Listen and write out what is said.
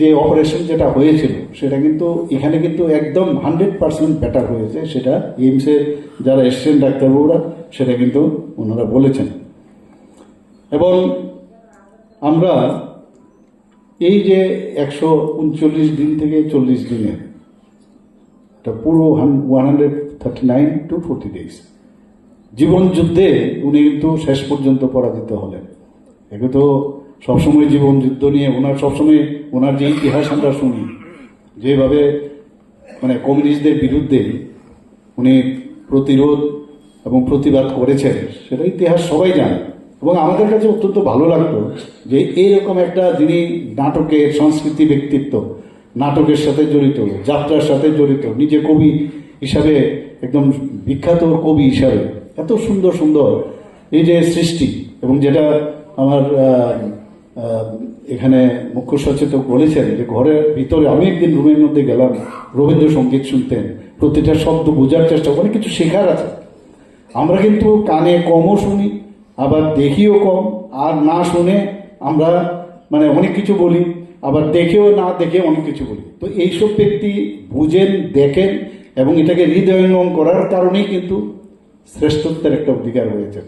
যে অপারেশন যেটা হয়েছিল, সেটা কিন্তু এখানে কিন্তু একদম হান্ড্রেড পার্সেন্ট বেটার হয়েছে। সেটা এইমসের যারা এসছেন ডাক্তারবাবুরা, সেটা কিন্তু ওনারা বলেছেন। এবং আমরা এই যে একশো উনচল্লিশ দিন থেকে চল্লিশ দিনে পুরো one hundred thirty nine to forty days জীবন যুদ্ধে উনি কিন্তু শেষ পর্যন্ত পরাজিত হলেন। একে তো সবসময় জীবন যুদ্ধ নিয়ে, ওনার সবসময়, ওনার যে ইতিহাস আমরা শুনি, যেভাবে মানে কমিউনিস্টদের বিরুদ্ধে উনি প্রতিরোধ এবং প্রতিবাদ করেছেন, সেটা ইতিহাস সবাই জানে। এবং আমাদের কাছে অত্যন্ত ভালো লাগতো যে এইরকম একটা যিনি নাটকের সংস্কৃতি ব্যক্তিত্ব, নাটকের সাথে জড়িত, যাত্রার সাথে জড়িত, নিজে কবি হিসাবে, একদম বিখ্যাত কবি হিসাবে, এত সুন্দর সুন্দর এই যে সৃষ্টি এবং যেটা আমার এখানে মুখ্য সচেতক বলেছেন যে ঘরের ভিতরে আমি একদিন রুমের মধ্যে গেলাম, রবীন্দ্রসঙ্গীত শুনতেন, প্রতিটা শব্দ বোঝার চেষ্টা অনেক কিছু শেখার আছে। আমরা কিন্তু কানে কমও শুনি, আবার দেখিও কম, আর না শুনে আমরা মানে অনেক কিছু বলি, আবার দেখেও না দেখে অনেক কিছু বলি। তো এইসব ব্যক্তি বুঝেন, দেখেন, এবং এটাকে হৃদয়ঙ্গম করার কারণেই কিন্তু শ্রেষ্ঠত্বের একটা অধিকার হয়েছে